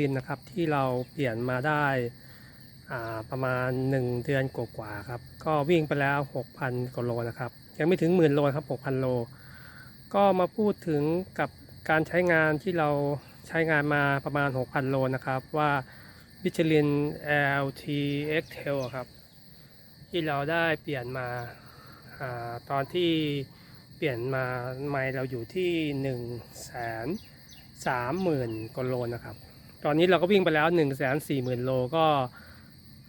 ลินนะครับที่เราเปลี่ยนมาได้ประมาณ 1 เดือนกว่าๆครับ ก็วิ่งไปแล้ว 6,000กว่าโลนะครับ ยังไม่ถึงหมื่นโลครับ 6,000 โล ก็มาพูดถึงกับการใช้งานที่เราใช้งานมาประมาณ 6,000 โลนะครับ ว่าวิชลิน LTX Tail ครับ ที่เราได้เปลี่ยนมาอาตอนที่เปลี่ยนมาไมล์เราอยู่ที่1นึ่งแสนสามหมื่นกว่าโลนะครับ ตอนนี้เราก็วิ่งไปแล้ว1นึ่งแสนสี่หมื่นโลก็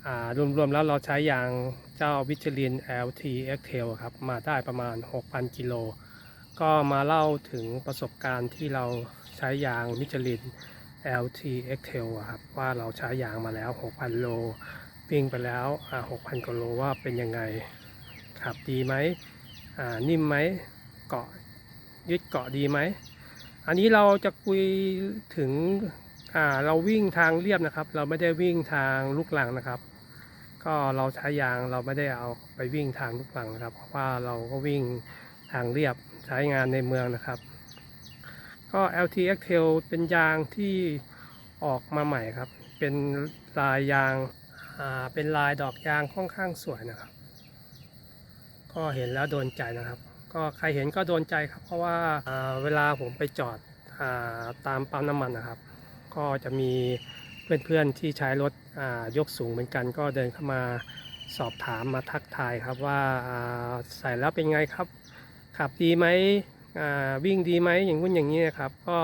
อ่ารวมๆแล้วเราใช้ยางเจ้าวิชลิน LTX Tail ครับ มาได้ประมาณ 6,000 กิโล ก็มาเล่าถึงประสบการณ์ที่เราใช้ยางมิชลิน LTX Tail ครับ ว่าเราใช้ยางมาแล้ว 6,000 โล วิ่งไปแล้ว 6,000กว่าโลว่าเป็นยังไงขับดีไหมนิ่มไหมเกาะยึดเกาะดีไหม อันนี้เราจะคุยถึง เราวิ่งทางเรียบนะครับ เราไม่ได้วิ่งทางลูกหลังนะครับ ก็เราใช้ยางเราไม่ได้เอาไปวิ่งทางลูกหลังนะครับ เพราะว่าเราก็วิ่งทางเรียบใช้งานในเมืองนะครับ ก็ LTX Tail เป็นยางที่ออกมาใหม่ครับ เป็นลายยางอ่าเป็นลายดอกยางค่อนข้างสวยนะครับ ก็เห็นแล้วโดนใจนะครับ ก็ใครเห็นก็โดนใจครับ เพราะว่าอ่าเวลาผมไปจอดอาตามปั๊มน้ำมันนะครับ ก็จะมีเพื่อนๆที่ใช้รถยกสูงเหมือนกัน ก็เดินเข้ามาสอบถามมาทักทายครับว่าใส่แล้วเป็นไงครับ ขับดีไหมวิ่งดีไหมอย่างนู้นอย่างนี้นะครับ ก็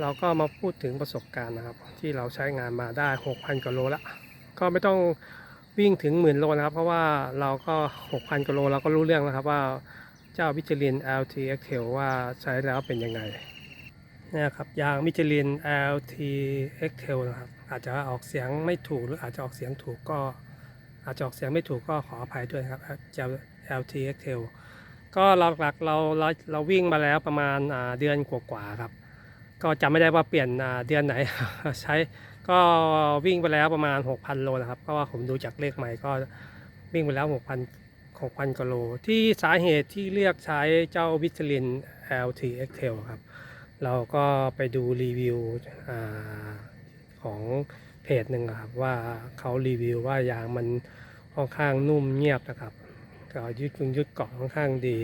เราก็มาพูดถึงประสบการณ์นะครับ ที่เราใช้งานมาได้ 6,000กว่าโลละก็ไม่ต้องวิ่งถึงหมื่นโลนะครับ เพราะว่าเราก็ 6,000กิโลเราก็รู้เรื่องแล้วครับว่าเจ้ามิชลิน LTX Tail ว่าใช้แล้วเป็นยังไง นี่ยครับยางมิชลิน LTX Tail นะครับอาจจะออกเสียงไม่ถูกหรืออาจจะออกเสียงถูกก็อาจจะออกเสียงไม่ถูกก็ขออภัยด้วยครับเจ้า LTX Tail ก็หลักๆเราเราเราวิ่งมาแล้วประมาณเดือนกว่าๆครับ ก็จำไม่ได้ว่าเปลี่ยนเดือนไหนใช้ก็วิ่งไปแล้วประมาณ 6,000 โลนะครับเพราะว่าผมดูจากเลขใหม่ก็วิ่งไปแล้ว 6,000 6,000กโล ที่สาเหตุที่เลือกใช้เจ้าวิชลิน LTX Tail ครับ เราก็ไปดูรีวิวอของเพจหนึ่งครับว่าเขารีวิวว่ายางมันค่อนข้างนุ่มเงียบนะครับก็ยืดยุงยืดเกาะค่อนข้างดี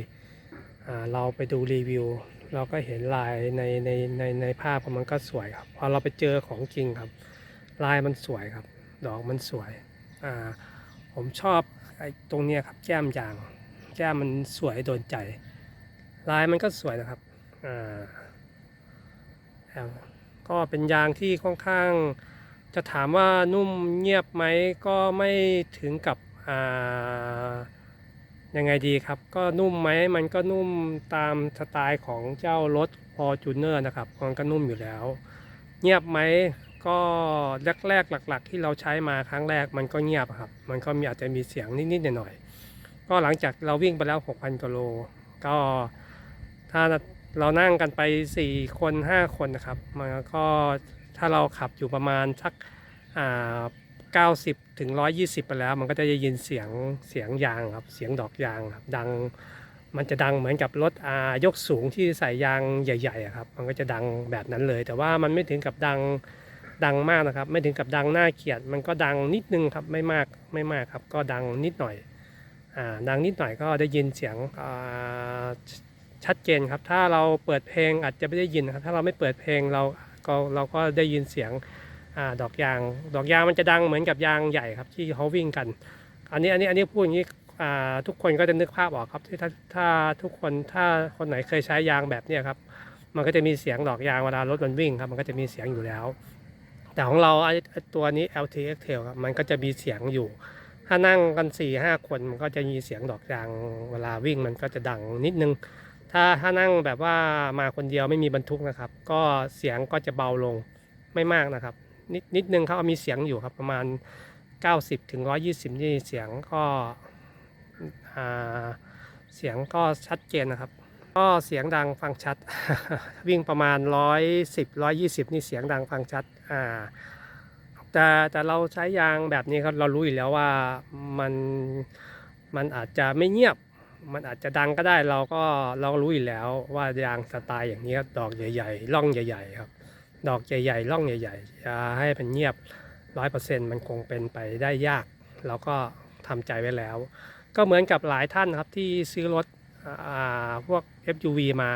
เราไปดูรีวิว เราก็เห็นลายในในในในภาพมันก็สวยครับพอเราไปเจอของจริงครับ ลายมันสวยครับ ดอกมันสวยผมชอบไอ้ตรงเนี้ยครับแก้มยางแก้มมันสวยโดนใจ ลายมันก็สวยนะครับอ่า ก็เป็นยางที่ค่อนข้าง จะถามว่านุ่มเงียบไหมก็ไม่ถึงกับอ่ายังไงดีครับ ก็นุ่มไหมมันก็นุ่มตามสไตล์ของเจ้ารถ Fortuner นะครับมันก็นุ่มอยู่แล้ว เงียบไหมก็แรกๆหลัก ๆ ที่เราใช้มาครั้งแรกมันก็เงียบครับ มันก็มีอาจจะมีเสียงนิดๆหน่อยๆก็หลังจากเราวิ่งไปแล้ว 6,000กิโลก็ถ้า เรานั่งกันไป 4 คน 5 คนนะครับ มันก็ถ้าเราขับอยู่ประมาณสักอ่า90 ถึง 120 ไปแล้ว มันก็จะได้ยินเสียงเสียงยางครับ เสียงดอกยางครับ ดัง มันจะดังเหมือนกับรถอายกสูงที่ใส่ยางใหญ่ๆครับ มันก็จะดังแบบนั้นเลย แต่ว่ามันไม่ถึงกับดังดังมากนะครับ ไม่ถึงกับดังน่าเกลียด มันก็ดังนิดนึงครับ ไม่มาก ไม่มากครับ ก็ดังนิดหน่อย อ่า ดังนิดหน่อยก็ได้ยินเสียงอ่า ชัดเจนครับ ถ้าเราเปิดเพลงอาจจะไม่ได้ยินครับ ถ้าเราไม่เปิดเพลงเราก็เราก็ได้ยินเสียงอดอกยาง ดอกยางมันจะดังเหมือนกับยางใหญ่ครับที่เขาวิ่งกัน อันนี้อันนี้อันนี้พูดอย่างนี้ทุกคนก็จะนึกภาพออกครับที่ถ้าถ้าทุกคนถ้าคนไหนเคยใช้ยางแบบนี้ครับ มันก็จะมีเสียงดอกยางเวลารถมันวิ่งครับ มันก็จะมีเสียงอยู่แล้ว แต่ของเราไอตัวนี้ LTX Tail ครับมันก็จะมีเสียงอยู่ ถ้านั่งกัน4ี่ห้าคนมันก็จะมีเสียงดอกยางเวลาวิ่งมันก็จะดังนิดนึง ถ้าถ้านั่งแบบว่ามาคนเดียวไม่มีบรรทุกนะครับ ก็เสียงก็จะเบาลงไม่มากนะครับ นิดนิดนึงเขามีเสียงอยู่ครับประมาณ 90ถึง120 นี่เสียงก็เสียงก็ชัดเจนนะครับ ก็เสียงดังฟังชัด วิ่งประมาณ 110 120 นี่เสียงดังฟังชัดอ่าแต่แต่เราใช้ยางแบบนี้ครับเรารู้อยู่แล้วว่ามันมันอาจจะไม่เงียบ มันอาจจะดังก็ได้เราก็เรารู้อยู่แล้วว่ายางสไตล์อย่างนี้ครับดอกใหญ่ๆร่องใหญ่ ๆ ครับ ดอกใหญ่ๆร่องใหญ่ๆจะให้เป็นเงียบร้อยเปอร์เซ็นต์มันคงเป็นไปได้ยาก เราก็ทำใจไว้แล้ว ก็เหมือนกับหลายท่านครับที่ซื้อรถอ่าพวก FUV มา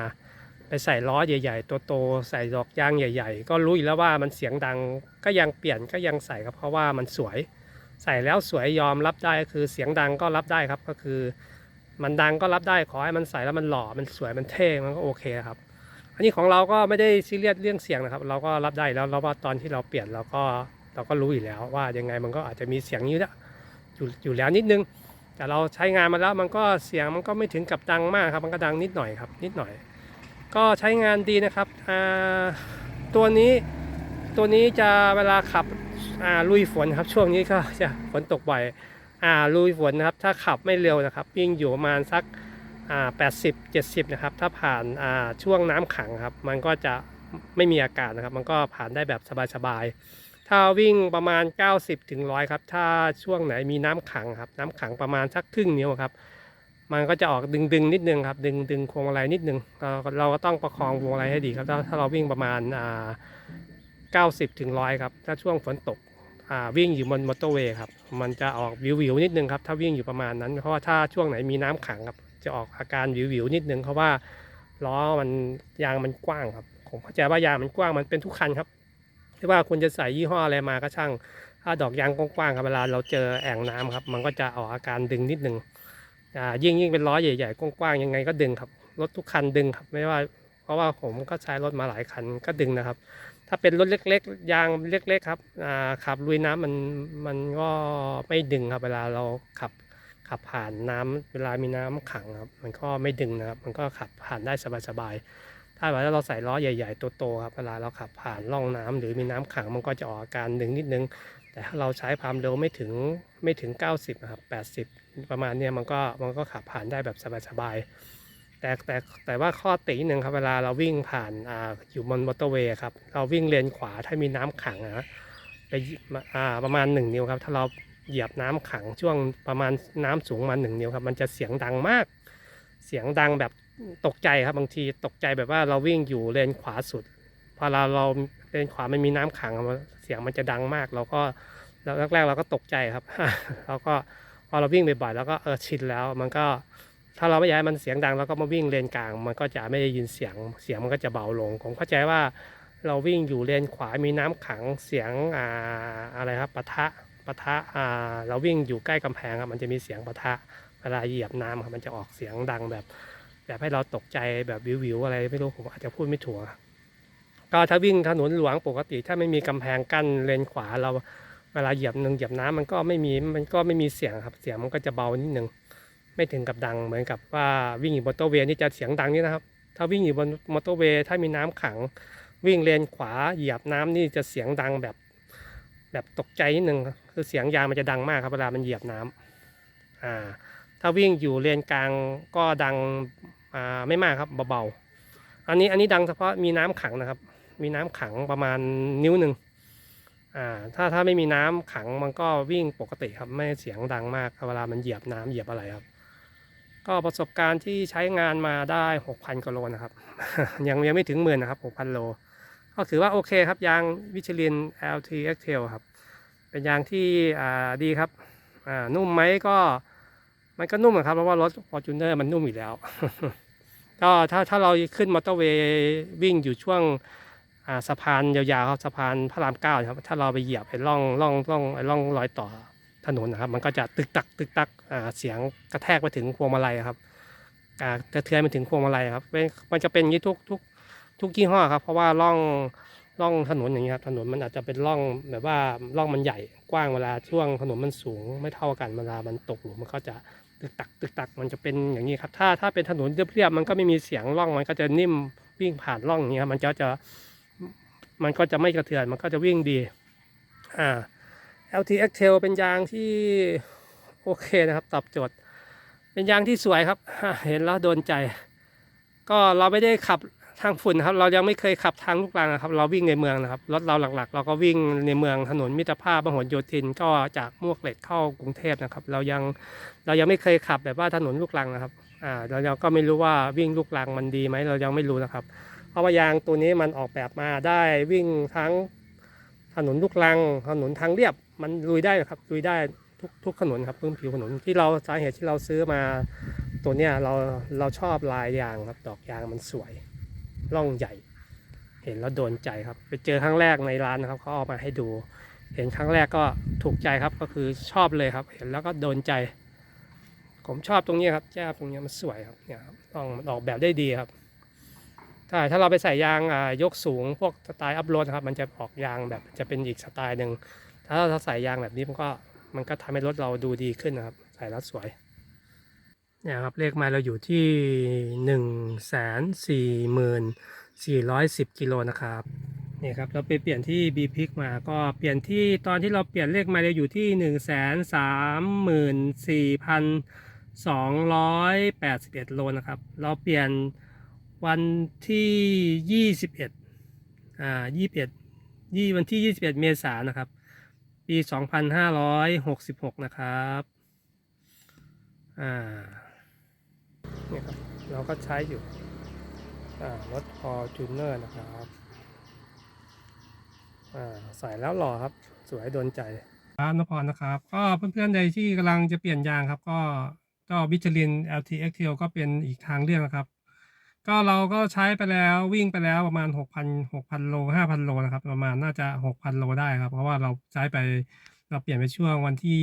ไปใส่ล้อใหญ่ ๆ ตัวโตใส่ดอกยางใหญ่ ๆ ก็รู้อยู่แล้วว่ามันเสียงดังก็ยังเปลี่ยนก็ยังใส่ครับเพราะว่ามันสวย ใส่แล้วสวยยอมรับได้ก็คือเสียงดังก็รับได้ครับก็คือ มันดังก็รับได้ขอให้มันใส่แล้วมันหล่อมันสวยมันเท่มันก็โอเคครับ อันนี้ของเราก็ไม่ได้ซีเรียสเรื่องเสียงนะครับ เราก็รับได้แล้วแล้วว่าตอนที่เราเปลี่ยนเราก็เราก็รู้อยู่แล้วว่ายังไงมันก็อาจจะมีเสียงอยู่แล้วอยู่อยู่แล้วนิดนึง แต่เราใช้งานมาแล้วมันก็เสียงมันก็ไม่ถึงกับดังมากครับ มันก็ดังนิดหน่อยครับ นิดหน่อย ก็ใช้งานดีนะครับตัวนี้ตัวนี้จะเวลาขับลุยฝนครับช่วงนี้ก็จะฝนตกบ่อย อ่าลุยฝนนะครับ ถ้าขับไม่เร็วนะครับ วิ่งอยู่ประมาณสักอ่า80 70นะครับ ถ้าผ่านอ่าช่วงน้ำขังครับ มันก็จะไม่มีอาการนะครับ มันก็ผ่านได้แบบสบายๆ ถ้าวิ่งประมาณ 90ถึง100 ครับ ถ้าช่วงไหนมีน้ำขังครับ น้ำขังประมาณสักครึ่งนิ้วครับ มันก็จะออกดึงดึงๆนิดนึงครับ ดึงดึงพวงมาลัยนิดนึง เราเราก็ต้องประคองพวงมาลัยให้ดีครับ ถ้าถ้าเราวิ่งประมาณอ่า90ถึง100 ครับ ถ้าช่วงฝนตก วิ่งอยู่บนมอเตอร์เวย์ครับ มันจะออกวิววิวนิดนึงครับ ถ้าวิ่งอยู่ประมาณนั้น เพราะว่าถ้าช่วงไหนมีน้ำขังครับ จะออกอาการวิววิวนิดนึงเพราะว่าล้อมันยางมันกว้างครับ ผมเข้าใจว่ายางมันกว้างมันเป็นทุกคันครับไม่ว่าคุณจะใส่ยี่ห้ออะไรมาก็ช่าง ถ้าดอกยางกว้างๆครับเวลาเราเจอแอ่งน้ำครับ มันก็จะออกอาการดึงนิดนึงอ่ายิ่งยิ่งเป็นล้อใหญ่ๆกว้างๆยังไงก็ดึงครับรถทุกคันดึงครับไม่ว่า เพราะว่าผมก็ใช้รถมาหลายคันก็ดึงนะครับ ถ้าเป็นรถเล็ก ๆ ยางเล็ก ๆ ครับขับลุยน้ำมันมันก็ไม่ดึงครับ เวลาเราขับขับผ่านน้ำเวลามีน้ำขังครับ มันก็ไม่ดึงนะครับ มันก็ขับผ่านได้สบายๆถ้าวลาเราใส่ล้อใหญ่ๆโตๆครับเวลาเราขับผ่านร่องน้ำหรือมีน้ำขังมันก็จะออกอาการดึงนิดนึง แต่ถ้าเราใช้ความเร็วไม่ถึงไม่ถึง 90 นะครับ 80 ประมาณเนี้ยมันก็มันก็ขับผ่านได้แบบสบายๆ แต่แต่แต่ว่าข้อติหนึ่งครับเวลาเราวิ่งผ่านอ่าอยู่บนมอเตอร์เวย์ครับเราวิ่งเลนขวาถ้ามีน้ำขังนะไปอ่าประมาณ 1 นิ้วครับถ้าเราเหยียบน้ำขังช่วงประมาณน้ำสูงมาหนึ่งนิ้วครับมันจะเสียงดังมาก เสียงดังแบบตกใจครับบางทีตกใจแบบว่าเราวิ่งอยู่เลนขวาสุดพอเราเราเลนขวามันมีน้ำขังเสียงมันจะดังมาก เราก็แล้วแรกๆเราก็ตกใจครับเราก็พอเราวิ่งบ่อยๆแล้วก็เออชินแล้วมันก็ ถ้าเราไม่อยากให้มันเสียงดังเราก็มาวิ่งเลนกลาง มันก็จะไม่ได้ยินเสียงเสียงมันก็จะเบาลง ผมเข้าใจว่าเราวิ่งอยู่เลนขวามีน้ำขังเสียงอ่าอะไรครับปะทะปะทะอ่าเราวิ่งอยู่ใกล้กำแพงครับมันจะมีเสียงปะทะเวลาเหยียบน้ำครับมันจะออกเสียงดังแบบ แบบให้เราตกใจแบบวิวๆอะไรไม่รู้ผมอาจจะพูดไม่ถูกก็ถ้าวิ่งถนนหลวงปกติ ถ้าไม่มีกำแพงกั้นเลนขวาเราเวลาเหยียบหนึ่งเหยียบน้ำมันก็ไม่มีมันก็ไม่มีเสียงครับเสียงมันก็จะเบานิดนึง ไม่ถึงกับดังเหมือนกับว่าวิ่งอยู่บนมอเตอร์เวย์นี่จะเสียงดังนี่นะครับ ถ้าวิ่งอยู่บนมอเตอร์เวย์ถ้ามีน้ำขัง วิ่งเลนขวาเหยียบน้ำนี่จะเสียงดังแบบ แบบตกใจนิดนึงคือเสียงยางมันจะดังมากครับเวลามันเหยียบน้ำอ่าถ้าวิ่งอยู่เลนกลางก็ดังอ่าไม่มากครับเบาๆอันนี้อันนี้ดังเฉพาะมีน้ำขังนะครับ มีน้ำขังประมาณนิ้วหนึ่งอ่าถ้าถ้าไม่มีน้ำขังมันก็วิ่งปกติครับไม่เสียงดังมากเวลามันเหยียบน้ำเหยียบอะไรครับ ก็ประสบการณ์ที่ใช้งานมาได้หกพันกิโลนะครับ ยังยังไม่ถึงหมื่นนะครับหกพันโล ก็ถือว่าโอเคครับ ยางวิชลิน LT X Tail ครับ เป็นยางที่ดีครับอ่านุ่มไหมก็มันก็นุ่มอะครับ เพราะว่ารถ Fortuner มันนุ่มอยู่แล้ว ก็ถ้าถ้าเราขึ้นมอเตอร์เวย์วิ่งอยู่ช่วงสะพานยาวๆครับสะพานพระรามเก้าครับ ถ้าเราไปเหยียบไอ้ร่องร่องร่องไอ้ร่องรอยต่อ ถนนนะครับ มันก็จะตึกตักตึกตักเสียงกระแทกไปถึงพวงมาลัยครับกระเทือนไปถึงพวงมาลัยครับมันจะเป็นอย่างนี้ทุกทุกทุกยี่ห้อครับ เพราะว่าร่องร่องถนนอย่างนี้ครับถนนมันอาจจะเป็นร่องแบบว่าร่องมันใหญ่กว้างเวลาช่วงถนนมันสูงไม่เท่ากันเวลามันตกหลุมมันก็จะตึกตักตึกตักมันจะเป็นอย่างนี้ครับ ถ้าถ้าเป็นถนนเรียบๆมันก็ไม่มีเสียงร่องมันก็จะนิ่มวิ่งผ่านร่องอย่างนี้ครับมันก็จะมันก็จะไม่กระเทือนมันก็จะวิ่งดี อ่า LTX Tail เป็นยางที่โอเคนะครับ ตอบโจทย์ เป็นยางที่สวยครับ เห็นแล้วโดนใจ ก็เราไม่ได้ขับทางฝุ่นครับ เรายังไม่เคยขับทางลูกรังนะครับ เราวิ่งในเมืองนะครับ รถเราหลักๆ เราก็วิ่งในเมืองถนนมิตรภาพพหลโยธินก็จากมวกเหล็กเข้ากรุงเทพนะครับ เรายังเรายังไม่เคยขับแบบว่าถนนลูกรังนะครับ อ่าเราก็ไม่รู้ว่าวิ่งลูกรังมันดีไหมเรายังไม่รู้นะครับ เพราะว่ายางตัวนี้มันออกแบบมาได้วิ่งทั้งถนนลูกรัง ถนนทางเรียบ มันลุยได้ครับลุยได้ทุกทุกถนนครับพื้นผิวถนนที่เราสาเหตุที่เราซื้อมาตัวเนี้ยเราเราชอบลายยางครับดอกยางมันสวยร่องใหญ่ เห็นแล้วโดนใจครับ ไปเจอครั้งแรกในร้านนะครับเขาเอามาให้ดู เห็นครั้งแรกก็ถูกใจครับก็คือชอบเลยครับ เห็นแล้วก็โดนใจ ผมชอบตรงนี้ครับแจ้ตรงนี้มันสวยครับเนี่ยครับต้องออกแบบได้ดีครับถ้าถ้าเราไปใส่ยางอ่ายกสูงพวกสไตล์อัพโหลดครับมันจะออกยางแบบจะเป็นอีกสไตล์หนึ่ง ถ้าเราใส่ยางแบบนี้มันก็มันก็ทำให้รถเราดูดีขึ้นนะครับ ใส่แล้วสวย เนี่ยครับเลขไมาเราอยู่ที่หนึ่งแสนสี่หมื่นสี่ร้อยสิบกิโลนะครับนี่ครับเราไปเปลี่ยนที่ b พิกมาก็เปลี่ยนที่ตอนที่เราเปลี่ยนเลขไมาเราอยู่ที่หนึ่งแสนสามหมื่นสี่พันสองร้อยแปดสิบเอ็ดโลนะครับ เราเปลี่ยนวันที่ยี่สิบเอ็ดอ่ายี่สิบเอ็ดยี่วันที่ยี่สิบเอ็ดเมษายนนะครับ ปีสองพันห้าร้อยหกสิบหกนะครับอ่าเนี่ยครับเราก็ใช้อยู่อ่ารถพอจูเนอร์นะครับอ่าใส่แล้วหล่อครับ สวยโดนใจครับนพรนะครับ ก็เพื่อนๆใดที่กำลังจะเปลี่ยนยางครับ ก็ก็วิจลิน LT x t l ก็เป็นอีกทางเลือกนะครับ ก็เราก็ใช้ไปแล้ววิ่งไปแล้วประมาณ6,000 6,000โล5,000โลนะครับ ประมาณน่าจะ6,000โลได้ครับ เพราะว่าเราใช้ไปเราเปลี่ยนไปช่วงวันที่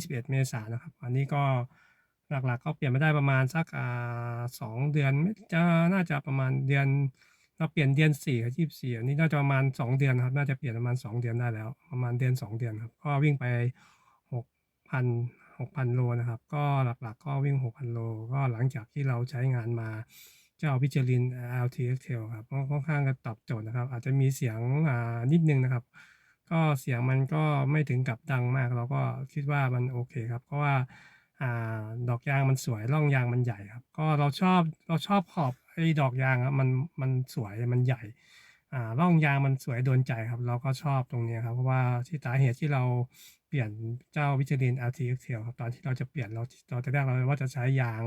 21เมษายนนะครับ อันนี้ก็หลักๆ ก็เปลี่ยนไม่ได้ประมาณสักอ่าสองเดือนไม่จะน่าจะประมาณเดือนเราเปลี่ยนเดือนสี่กับยี่สิบสี่อันนี้น่าจะประมาณสองเดือนครับ น่าจะเปลี่ยนประมาณสองเดือนได้แล้ว ประมาณเดือนสองเดือนครับ ก็วิ่งไปหกพันหกพันโลนะครับ ก็หลักๆ ก็วิ่งหกพันโล ก็หลังจากที่เราใช้งานมา เจ้าพิจลิน LTX Tail ครับก็ค่อนข้างจะตอบโจทย์นะครับ อาจจะมีเสียงอ่านิดนึงนะครับ ก็เสียงมันก็ไม่ถึงกับดังมาก เราก็คิดว่ามันโอเคครับ เพราะว่าอ่าดอกยางมันสวยร่องยางมันใหญ่ครับ ก็เราชอบเราชอบขอบไอ้ดอกยางครับมันมันสวยมันใหญ่อ่าร่องยางมันสวยโดนใจครับ เราก็ชอบตรงนี้ครับ เพราะว่าที่สาเหตุที่เราเปลี่ยนเจ้าวิจลิน LTX Tail ครับตอนที่เราจะเปลี่ยนเราเราจะแรกเราว่าจะใช้ยาง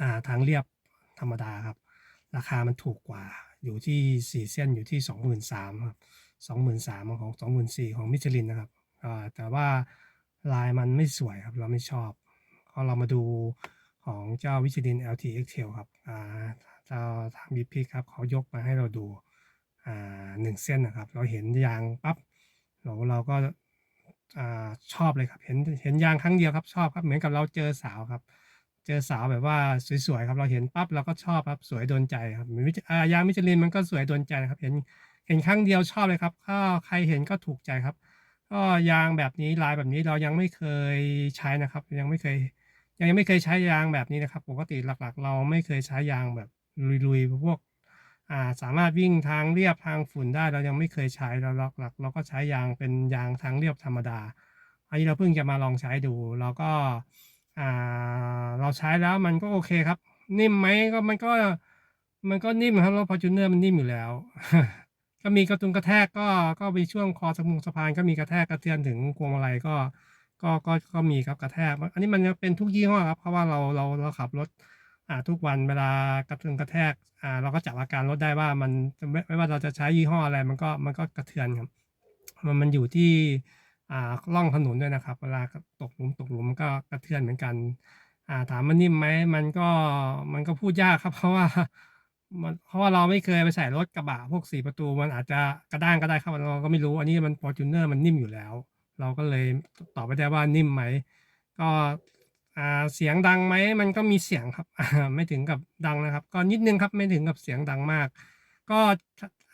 อ่าทางเรียบ ธรรมดาครับ ราคามันถูกกว่าอยู่ที่สี่เส้นอยู่ที่สองหมื่นสามครับสองหมื่นสามของสองหมื่นสี่ของมิชลินนะครับแต่ว่าลายมันไม่สวยครับเราไม่ชอบก็เรามาดูของเจ้าวิชลิน LT Excel ครับเจ้าทางบีพีครับเขายกมาให้เราดูหนึ่งเส้นนะครับ เราเห็นยางปั๊บเราเราก็ชอบเลยครับ เห็นเห็นยางครั้งเดียวครับชอบครับ เหมือนกับเราเจอสาวครับ เจอสาวแบบว่าสวยๆครับเราเห็นปั๊บเราก็ชอบครับสวยโดนใจครับอายางมิชลินมันก็สวยโดนใจครับเห็นเห็นครั้งเดียวชอบเลยครับถ้าใครเห็นก็ถูกใจครับ ก็ยางแบบนี้ลายแบบนี้เรายังไม่เคยใช้นะครับ ยังไม่เคย ยังไม่เคยใช้ยางแบบนี้นะครับ ปกติหลักๆ เราไม่เคยใช้ยางแบบลุยๆพวกอ่าสามารถวิ่งทางเรียบทางฝุ่นได้เรายังไม่เคยใช้เราหลักๆเราก็ใช้ยางเป็นยางทางเรียบธรรมดาอันนี้เราเพิ่งจะมาลองใช้ดูเราก็ อ่าเราใช้แล้วมันก็โอเคครับ นิ่มไหมก็มันก็มันก็นิ่มครับรถพอจูเนอร์มันนิ่มอยู่แล้ว ก็มีกระตุงกระแทกก็ก็มีช่วงคอสมุงสะพานก็มีกระแทกกระเทือนถึงพวงมาลัยก็ก็ก็ก็มีครับกระแทก อันนี้มันจะเป็นทุกยี่ห้อครับเพราะว่าเราเราเราขับรถอ่าทุกวันเวลากระเทือนกระแทกอ่าเราก็จับอาการรถได้ว่ามันไม่ไม่ว่าเราจะใช้ยี่ห้ออะไรมันก็มันก็กระเทือนครับ มันมันอยู่ที่ ล่องถนนด้วยนะครับ เวลาตกหลุมตกหลุมมันก็กระเทือนเหมือนกันาถามมันนิ่มไหมมันก็มันก็พูดยากครับ เพราะว่ามันเพราะว่าเราไม่เคยไปใส่รถกระบะพวกสี่ประตูมันอาจจะกระด้างก็ได้ครับเราก็ไม่รู้อันนี้มัน Fortuner มันนิ่มอยู่แล้ว เราก็เลยตอบไม่ได้ว่านิ่มไหมก็เสียงดังไหมมันก็มีเสียงครับไม่ถึงกับดังนะครับ ก็นิดนึงครับไม่ถึงกับเสียงดังมาก ก็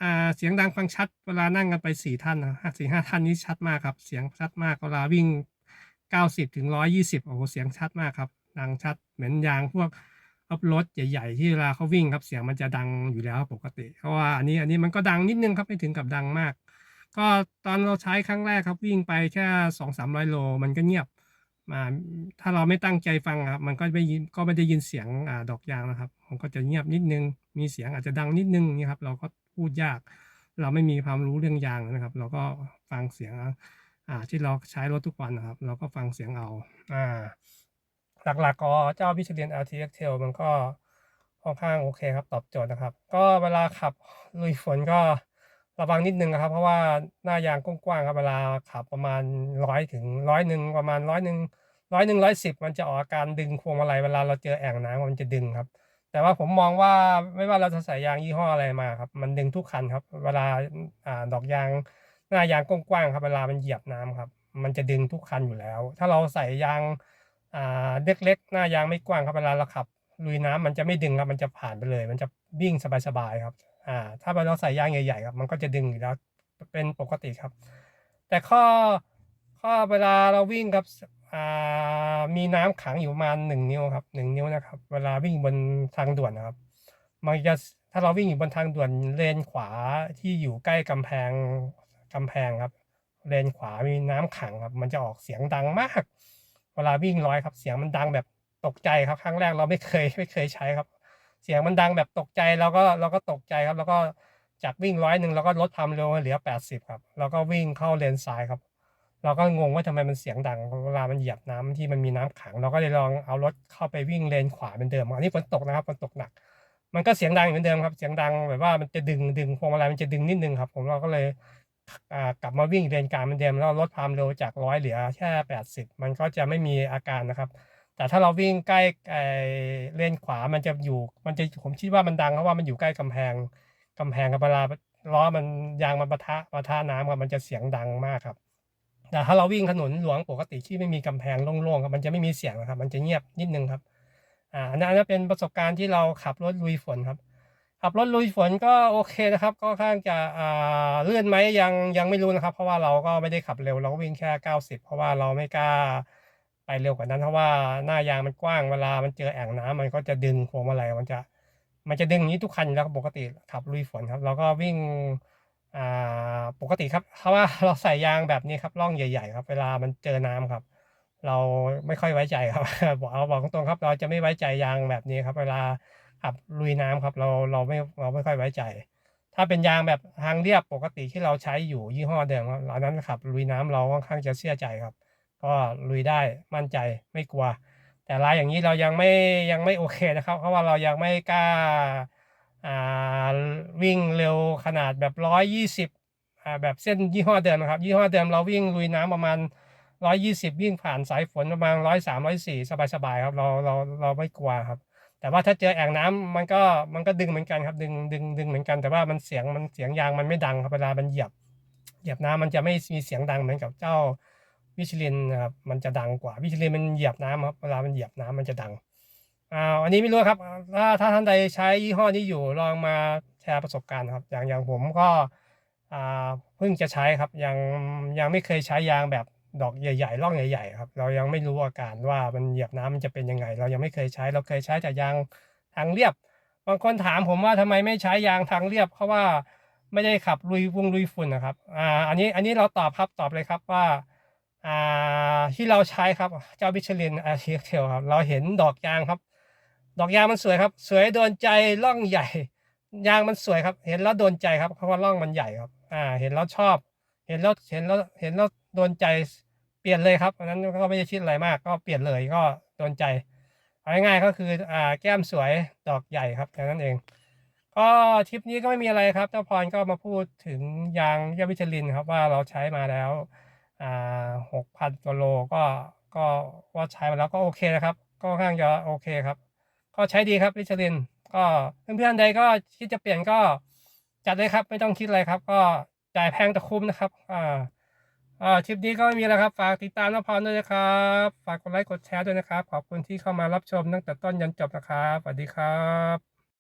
อ่าเสียงดังฟังชัดเวลานั่งกันไปสี่ท่านนะสี่ห้าท่านนี้ชัดมากครับ เสียงชัดมากเวลาวิ่งเก้าสิบถึงร้อยยี่สิบโอ้โหเสียงชัดมากครับ ดังชัดเหมือนยางพวกอัพรถใหญ่ๆ ที่เวลาเขาวิ่งครับเสียงมันจะดังอยู่แล้วปกติเพราะว่าอันนี้อันนี้มันก็ดังนิดนึงครับไม่ถึงกับดังมาก ก็ตอนเราใช้ครั้งแรกครับวิ่งไปแค่สองสามร้อยโลมันก็เงียบมาถ้าเราไม่ตั้งใจฟังครับมันก็ไม่ยินก็ไม่ได้ยินเสียงอดอกยางนะครับ มันก็จะเงียบนิดนึง มีเสียงอาจจะดังนิดนึงนี่ครับ เราก็ พูดยาก เราไม่มีความรู้เรื่องยางนะครับ เราก็ฟังเสียงอ่าที่เราใช้รถทุกวันนะครับ เราก็ฟังเสียงเอาอ่าหลักๆก็เจ้าพิชเลียน LTX Tail มันก็ค่อนข้างโอเคครับตอบโจทย์นะครับ ก็เวลาขับลุยฝนก็ระวังนิดนึงนะครับ เพราะว่าหน้ายางกว้างๆครับเวลาขับประมาณร้อยถึงร้อยหนึ่งประมาณร้อยหนึ่งร้อยหนึ่งร้อยสิบมันจะออกอาการดึงพวงมาลัยเวลาเราเจอแอ่งน้ำมันจะดึงครับ แต่ว่าผมมองว่าไม่ว่าเราจะใส่ยางยี่ห้ออะไรมาครับ มันดึงทุกคันครับ เวลาอ่าดอกยางหน้ายางกว้างๆครับ เวลามันเหยียบน้ำครับ มันจะดึงทุกคันอยู่แล้ว ถ้าเราใส่ยางอ่าเล็กๆหน้ายางไม่กว้างครับเวลาเราขับลุยน้ำมันจะไม่ดึงครับมันจะผ่านไปเลย มันจะวิ่งสบายๆครับอ่าถ้าเราใส่ยางใหญ่ๆครับ มันก็จะดึงอยู่แล้วเป็นปกติครับ แต่ข้อข้อเวลาเราวิ่งครับ มีน้ำขังอยู่ประมาณหนึ่งนิ้วครับหนึ่งนิ้วนะครับ เวลาวิ่งบนทางด่วนนะครับ มันจะถ้าเราวิ่งอยู่บนทางด่วนเลนขวาที่อยู่ใกล้กำแพงกำแพงครับ เลนขวามีน้ำขังครับ มันจะออกเสียงดังมาก เวลาวิ่งร้อยครับ เสียงมันดังแบบตกใจครับครั้งแรกเราไม่เคยไม่เคยใช้ครับ เสียงมันดังแบบตกใจเราก็เราก็ตกใจครับ แล้วก็จากวิ่งร้อยหนึ่งเราก็ลดความเร็วเหลือแปดสิบครับ แล้วก็วิ่งเข้าเลนซ้ายครับ เราก็งงว่าทำไมมันเสียงดังเวลามันเหยียบน้ำที่มันมีน้ำขัง เราก็เลยลองเอารถเข้าไปวิ่งเลนขวาเป็นเดิมอันนี้ฝนตกนะครับฝนตกหนัก มันก็เสียงดังเหมือนเดิมครับ เสียงดังแบบว่ามันจะดึงดึงพวงมาลัยมันจะดึงนิดนึงครับ ผมเราก็เลยกลับมาวิ่งเลนกลางเหมือนเดิมแล้วลดความเร็วจากร้อยเหลือแค่แปดสิบมันก็จะไม่มีอาการนะครับ แต่ถ้าเราวิ่งใกล้เลนขวามันจะอยู่ มันจะผมคิดว่ามันดังเพราะว่ามันอยู่ใกล้กำแพงกำแพงกับเวลาล้อมันยางมันปะทะปะทะน้ำครับมันจะเสียงดังมากครับ แต่ถ้าเราวิ่งถนนหลวงปกติที่ไม่มีกำแพงโล่งๆครับมันจะไม่มีเสียงนะครับ มันจะเงียบนิดนึงครับ อ่าอันนั้นเป็นประสบการณ์ที่เราขับรถลุยฝนครับ ขับรถลุยฝนก็โอเคนะครับก็ค่อนข้างจะอ่าเลื่อนไหมยังยังไม่รู้นะครับ เพราะว่าเราก็ไม่ได้ขับเร็วเราก็วิ่งแค่เก้าสิบเพราะว่าเราไม่กล้าไปเร็วกว่านั้นเพราะว่าหน้ายางมันกว้างเวลามันเจอแอ่งน้ำมันก็จะดึงพวงมาลัยมันจะ มันจะดึงนี้ทุกคันแล้วปกติขับลุยฝนครับ เราก็วิ่ง ปกติครับเพราะว่าเราใส่ยางแบบนี้ครับร่องใหญ่ๆ ครับ เวลามันเจอน้ำครับ เราไม่ค่อยไว้ใจครับบอกเอาบอกตรงๆครับ เราจะไม่ไว้ใจยางแบบนี้ครับ เวลาขับลุยน้ำครับ เราเราไม่เราไม่ค่อยไว้ใจ ถ้าเป็นยางแบบทางเรียบปกติที่เราใช้อยู่ยี่ห้อเดิมครับอันนั้นขับลุยน้ำเราค่อนข้างจะเชื่อใจครับ ก็ลุยได้มั่นใจไม่กลัว แต่รายอย่างนี้เรายังไม่ยังไม่โอเคนะครับ เพราะว่าเรายังไม่กล้า วิ่งเร็วขนาดแบบร้อยยี่สิบแบบเส้นยี่ห้อเดิมนะครับ ยี่ห้อเดิมเราวิ่งลุยน้ำประมาณร้อยยี่สิบวิ่งผ่านสายฝนประมาณร้อยสามร้อยสี่สบายๆครับเราเราเราไม่กลัวครับ แต่ว่าถ้าเจอแอ่งน้ำมันก็มันก็ดึงเหมือนกันครับดึงดึงดึงเหมือนกัน แต่ว่ามันเสียงมันเสียงยางมันไม่ดังครับเวลามันเหยียบเหยียบน้ำมันจะไม่มีเสียงดังเหมือนกับเจ้าวิชลินนะครับมันจะดังกว่าวิชลินมันเหยียบน้ำครับเวลามันเหยียบน้ำมันจะดัง อ่าอันนี้ไม่รู้ครับ ถ้าถ้าท่านใดใช้ยี่ห้อนี้อยู่ลองมาแชร์ประสบการณ์ครับ อย่างอย่างผมก็อ่าเพิ่งจะใช้ครับ ยังยังไม่เคยใช้ยางแบบดอกใหญ่ๆร่องใหญ่ๆครับ เรายังไม่รู้อาการว่ามันเหยียบน้ำมันจะเป็นยังไง เรายังไม่เคยใช้ เราเคยใช้แต่ยางทางเรียบ บางคนถามผมว่าทำไมไม่ใช้ยางทางเรียบ เพราะว่าไม่ได้ขับลุยวงลุยฝุ่นนะครับ อ่า อันนี้ อันนี้เราตอบครับ ตอบเลยครับว่า อ่า ที่เราใช้ครับ เจ้าบิชลินอาชีเทลครับ เราเห็นดอกยางครับ ดอกยางมันสวยครับ สวยโดนใจร่องใหญ่ ยางมันสวยครับ เห็นแล้วโดนใจครับเพราะว่าร่องมันใหญ่ครับ อ่า เห็นแล้วชอบ เห็นแล้วเห็นแล้วเห็นแล้วโดนใจเปลี่ยนเลยครับอันนั้นก็ไม่ได้คิดอะไรมากก็เปลี่ยนเลยก็โดนใจง่ายๆก็คืออ่าแก้มสวยดอกใหญ่ครับแค่นั้นเอง ก็ทริปนี้ก็ไม่มีอะไรครับเจ้าพรก็มาพูดถึงยางยาวิชลินครับว่าเราใช้มาแล้วอ่าหกพันกิโลก็ก็ว่าใช้มาแล้วก็โอเคนะครับ ก็ค่อนข้างจะโอเคครับ ก็ใช้ดีครับวิชลินก็เพื่อนๆใดก็คิดจะเปลี่ยนก็จัดเลยครับ ไม่ต้องคิดอะไรครับ ก็จ่ายแพงแต่คุ้มนะครับอ่าอ่าทริปนี้ก็ไม่มีแล้วครับ ฝากติดตามน้องพรด้วยนะครับ ฝากกดไลค์กดแชร์ด้วยนะครับ ขอบคุณที่เข้ามารับชมตั้งแต่ต้นยันจบนะครับสวัสดีครับ